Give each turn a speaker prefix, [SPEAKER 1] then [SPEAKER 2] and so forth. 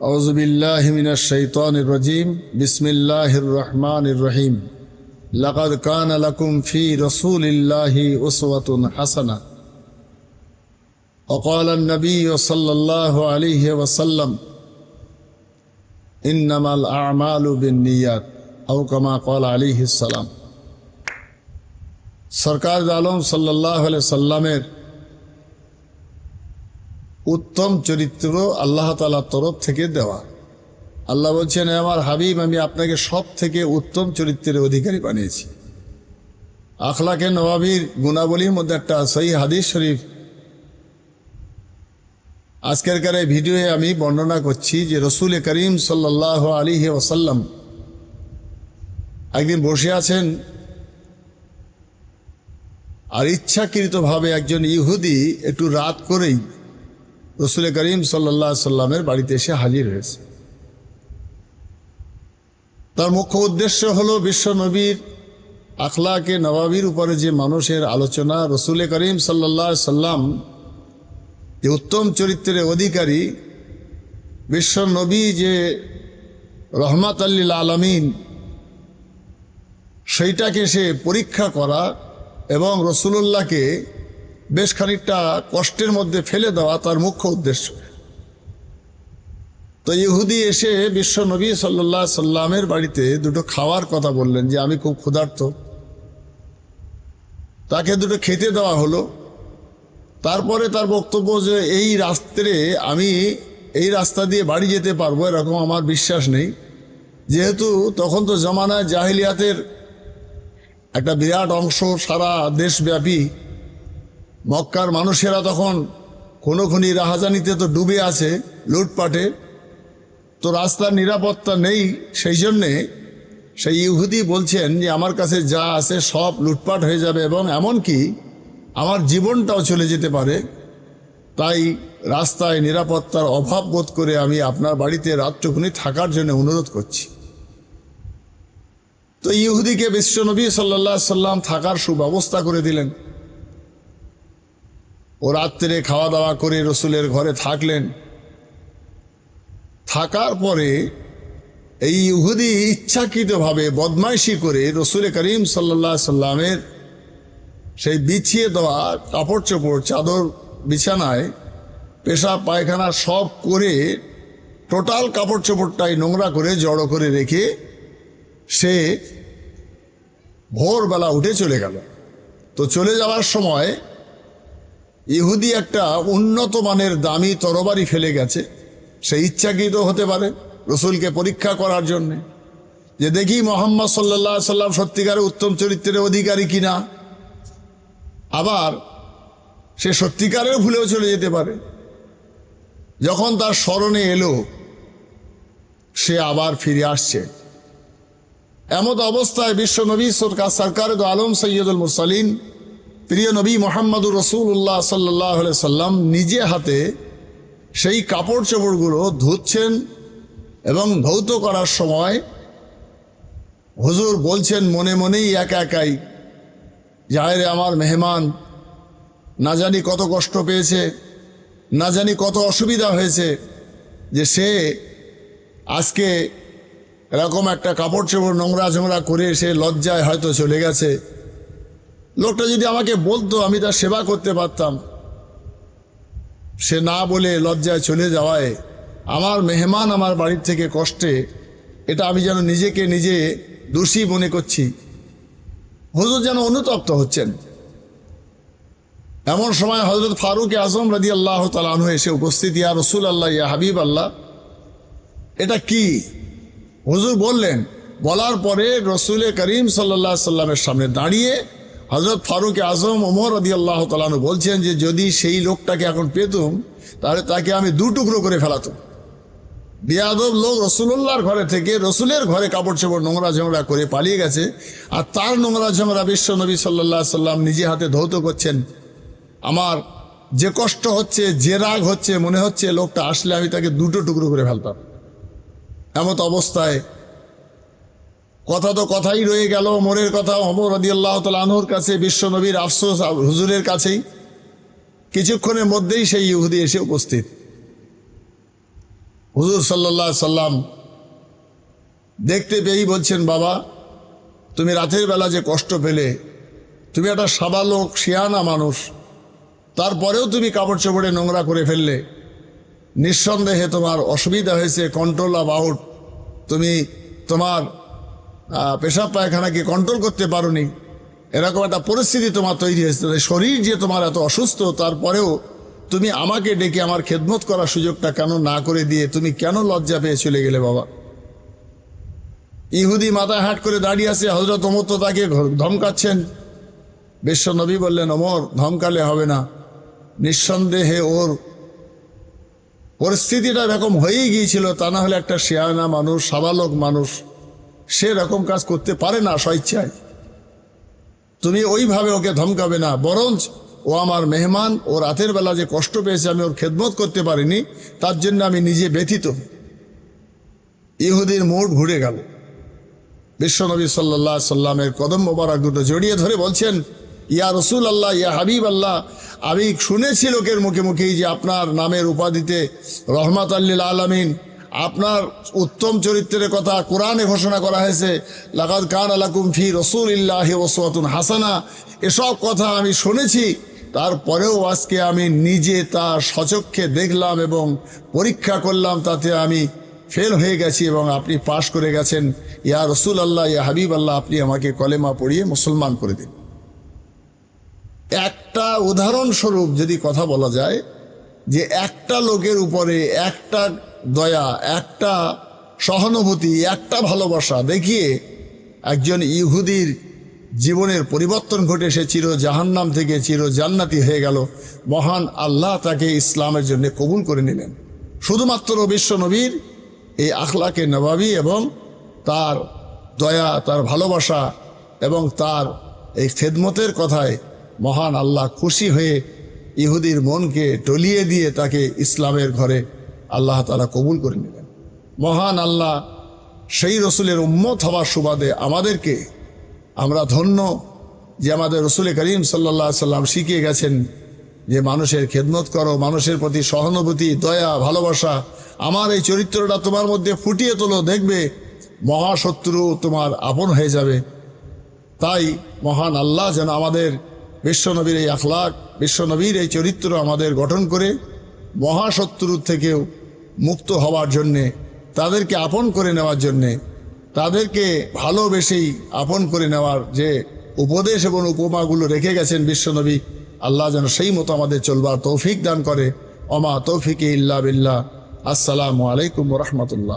[SPEAKER 1] أعوذ بالله من الشيطان الرجيم بسم الله الرحمن الرحيم لقد كان لكم في رسول الله أسوة حسنة وقال النبي صلى الله عليه وسلم إنما الأعمال بالنيات أو كما قال عليه السلام সরকার আলম সাল্লাহ সাল্লামের উত্তম চরিত্র আল্লাহ তালার তরফ থেকে দেওয়া। আল্লাহ বলছেন আমার হাবিব, আমি আপনাকে সব থেকে উত্তম চরিত্রের অধিকারী বানিয়েছি। আখলাকে নবাবির গুণাবলীর মধ্যে একটা সহি হাদিস শরীফ। আজকেরকার এই ভিডিওয়ে আমি বর্ণনা করছি যে রসুল করিম সাল্লাহ আলী ওসাল্লাম একদিন বসে আছেন আর ইচ্ছাকৃতভাবে একজন ইহুদি একটু রাত করেই রসুল করিম সাল্লা সাল্লামের বাড়িতে এসে হাজির হয়েছে। তার মুখ্য উদ্দেশ্য হলো বিশ্ব নবীর আখলাকে নবাবির উপরে যে মানুষের আলোচনা, রসুল করিম সাল্লা সাল্লাম যে উত্তম চরিত্রের অধিকারী, বিশ্ব নবী যে রহমাত আল্লিল আলমিন, সেইটাকে সে পরীক্ষা করা এবং রসুলুল্লাহকে বেশ খানিকটা কষ্টের মধ্যে ফেলে দেওয়া তার মুখ্য উদ্দেশ্য। তো ইহুদি এসে বিশ্ব নবী সাল্লাহ সাল্লামের বাড়িতে দুটো খাওয়ার কথা বললেন যে আমি খুব ক্ষুধার্ত। তাকে দুটো খেতে দেওয়া হলো। তারপরে তার বক্তব্য যে এই রাস্তায় আমি এই রাস্তা দিয়ে বাড়ি যেতে পারব এরকম আমার বিশ্বাস নেই। যেহেতু তখন তো জমানায় জাহিলিয়াতের একটা বিরাট অংশ সারা দেশব্যাপী মক্কার মানুষেরা তখন কোনো খুনি রাহাজানিতে তো ডুবে আছে লুটপাটে। তো রাস্তার নিরাপত্তা নেই সেই জন্যে সেই ইহুদি বলছেন যে, আমার কাছে যা আছে সব লুটপাট হয়ে যাবে এবং এমনকি আমার জীবনটাও চলে যেতে পারে। তাই রাস্তায় নিরাপত্তার অভাব বোধ করে আমি আপনার বাড়িতে রাত্রখুনি থাকার জন্য অনুরোধ করছি। তো ইহুদিকে বিশ্বনবী সাল্লা সাল্লাম থাকার সুব্যবস্থা করে দিলেন। ও রাত্রে খাওয়া দাওয়া করে রসুলের ঘরে থাকলেন। থাকার পরে এই ইহুদি ইচ্ছাকৃতভাবে বদমাইশি করে রসুল করিম সাল্লা সাল্লামের সেই বিছিয়ে দেওয়া কাপড় চোপড় চাদর, বিছানায় পেশা পায়খানা সব করে টোটাল কাপড় চোপড়টাই নোংরা করে জড়ো করে রেখে সে ভোরবেলা উঠে চলে গেল। তো চলে যাওয়ার সময় ইহুদি একটা উন্নত মানের দামি তরবারি ফেলে গেছে। সে ইচ্ছাকৃত হতে পারে রসুলকে পরীক্ষা করার জন্যে। যে দেখি মোহাম্মদ সাল্লা সাল্লাম সত্যিকারের উত্তম চরিত্রের অধিকারী কিনা। আবার সে সত্যিকারের ভুলেও চলে যেতে পারে। যখন তার স্মরণে এলো, সে আবার ফিরে আসছে। এমত অবস্থায় বিশ্ব নবী সরকার সরকার আলম সৈয়দুল মুরসালিন প্রিয় নবী মোহাম্মদুর রসুল্লাহ সাল্লাহ সাল্লাম নিজে হাতে সেই কাপড় চোপড়গুলো ধুচ্ছেন এবং ধৌত করার সময় হুজুর বলছেন, মনে মনেই একা একাই যাহের আমার মেহমান, না জানি কত কষ্ট পেয়েছে, না জানি কত অসুবিধা হয়েছে, যে সে আজকে এরকম একটা কাপড় চোপড় নোংরা ঝোংরা করে সে লজ্জায় হয়তো চলে গেছে। লোকটা যদি আমাকে বলতো আমি তার সেবা করতে পারতাম। সে না বলে লজ্জায় চলে যাওয়ায় আমার মেহমান আমার বাড়ির থেকে কষ্টে, এটা আমি যেন নিজেকে নিজে দোষী মনে করছি। হুজুর যেন অনুতপ্ত হচ্ছেন। এমন সময় হজরত ফারুক আজম রাজি আল্লাহ তালু এসে উপস্থিত, ইয়া রসুল আল্লাহ ইয়া হাবিব আল্লাহ এটা কি? হুজুর বললেন, বলার পরে রসুল করিম সাল্লা সাল্লামের সামনে দাঁড়িয়ে হজরত ফারুক আজম ওমর রদি আল্লাহ তালানু বলছেন যে যদি সেই লোকটাকে এখন পেতুম, তাহলে তাকে আমি দু টুকরো করে ফেলাতাম। বিয়াদব লোক রসুল্লাহর ঘরে থেকে রসুলের ঘরে কাপড় চোপড় নোংরা ঝোংরা করে পালিয়ে গেছে আর তার নোংরা ঝোংরা বিশ্ব নবী সাল্লাহ সাল্লাম নিজে হাতে ধৌত করছেন। আমার যে কষ্ট হচ্ছে, যে রাগ হচ্ছে, মনে হচ্ছে লোকটা আসলে আমি তাকে দুটো টুকরো করে ফেলতাম। এমত অবস্থায় কথা তো কথাই রয়ে গেল মোরের কথা অমর রদি আল্লাহ আনহুর কাছে, বিশ্ব নবীর আফসোস হুজুরের কাছেই। কিছুক্ষণের মধ্যেই সেই ইহুদি এসে উপস্থিত। হুজুর সাল্লাহ সাল্লাম দেখতে পেয়েই বলছেন, বাবা, তুমি রাতের বেলা যে কষ্ট পেলে, তুমি একটা সাবালোক, শিয়ানা মানুষ, তারপরেও তুমি কাপড় চোপড়ে নোংরা করে ফেললে, নিঃসন্দেহে তোমার অসুবিধা হয়েছে কন্ট্রোল অফ আউট তুমি তোমার পেশাব পায়খানাকে কন্ট্রোল করতে পারোনি? এরকম একটা পরিস্থিতি তোমার তৈরি হয়েছে। শরীর যে তোমার এত অসুস্থ, তারপরেও তুমি আমাকে ডেকে আমার খেদমত করার সুযোগটা কেন না করে দিয়ে তুমি কেন লজ্জা পেয়ে চলে গেলে বাবা? ইহুদি মাথায় হাট করে দাঁড়িয়ে আছে হজরত অমর তো তাকে ধমকাচ্ছেন। বিশ্ব নবী বললেন অমর ধমকালে হবে না। নিঃসন্দেহে ওর পরিস্থিতিটা এরকম হয়েই গিয়েছিল, তা না হলে একটা শেয়ানা মানুষ, সাবালক মানুষ সে রকম কাজ করতে পারে না স্বেচ্ছায়। তুমি ওইভাবে ওকে ধমকাবে না। বরঞ্চ ও আমার মেহমান ও রাতের বেলা যে কষ্ট পেয়েছে আমি ওর খেদমত করতে পারিনি, তার জন্য আমি নিজে ব্যথিত। ইহুদির মোড় ঘুরে গেল। বিশ্বনবী সাল্লাহ সাল্লামের কদম মোবারক দুটো জড়িয়ে ধরে বলছেন, ইয়া রসুল আল্লাহ ইয়া হাবিব আল্লাহ আমি শুনেছি লোকের মুখে মুখেই যে আপনার নামের উপাধিতে রহমাত আল্লিল আলমিন আপনার উত্তম চরিত্রের কথা কোরআনে ঘোষণা করা হয়েছে, লাকাদ কান আলাকুম ফি রসুল ইল্লাহি ওসওয়াতুন হাসানা। এসব কথা আমি শুনেছি, তারপরেও আজকে আমি নিজে তা সচক্ষে দেখলাম এবং পরীক্ষা করলাম, তাতে আমি ফেল হয়ে গেছি এবং আপনি পাশ করে গেছেন। ইয়া রসুল আল্লাহ ইয়া হাবিব আল্লাহ আপনি আমাকে কলেমা পড়িয়ে মুসলমান করে দিন। একটা উদাহরণস্বরূপ যদি কথা বলা যায়, যে একটা লোকের উপরে একটা দয়া, একটা সহানুভূতি, একটা ভালোবাসা। দেখিয়ে একজন ইহুদির জীবনের পরিবর্তন ঘটে, সে চির জাহান্নাম থেকে চির জান্নাতি হয়ে গেল। মহান আল্লাহ তাকে ইসলামের জন্য কবুল করে নিলেন। শুধুমাত্র বিশ্ব নবীর এই আখলাকে নবাবী এবং তার দয়া, তার ভালোবাসা এবং তার এই খেদমতের কথায় মহান আল্লাহ খুশি হয়ে ইহুদির মনকে টলিয়ে দিয়ে তাকে ইসলামের ঘরে আল্লাহ তারা কবুল করে নিলেন। মহান আল্লাহ সেই রসুলের উম্মত হওয়ার সুবাদে আমাদেরকে আমরা ধন্য যে আমাদের রসুল করিম সাল্লা সাল্লাম শিখিয়ে গেছেন যে মানুষের খেদমত করো, মানুষের প্রতি সহানুভূতি, দয়া, ভালোবাসা আমার এই চরিত্রটা তোমার মধ্যে ফুটিয়ে তোলো, দেখবে মহাশত্রু তোমার আপন হয়ে যাবে। তাই মহান আল্লাহ যেন আমাদের বিশ্বনবীর এই আখলাক, বিশ্বনবীর এই চরিত্র আমাদের গঠন করে মহাশত্রুর থেকেও মুক্ত হওয়ার জন্যে, তাদেরকে আপন করে নেওয়ার জন্যে, তাদেরকে ভালোবেসেই আপন করে নেওয়ার যে উপদেশ এবং উপমাগুলো রেখে গেছেন বিশ্বনবী, আল্লাহ যেন সেই মতো আমাদের চলবার তৌফিক দান করে। অমা তৌফিক ইল্লা বিল্লা আসসালামু আলাইকুম রহমতুল্লাহ।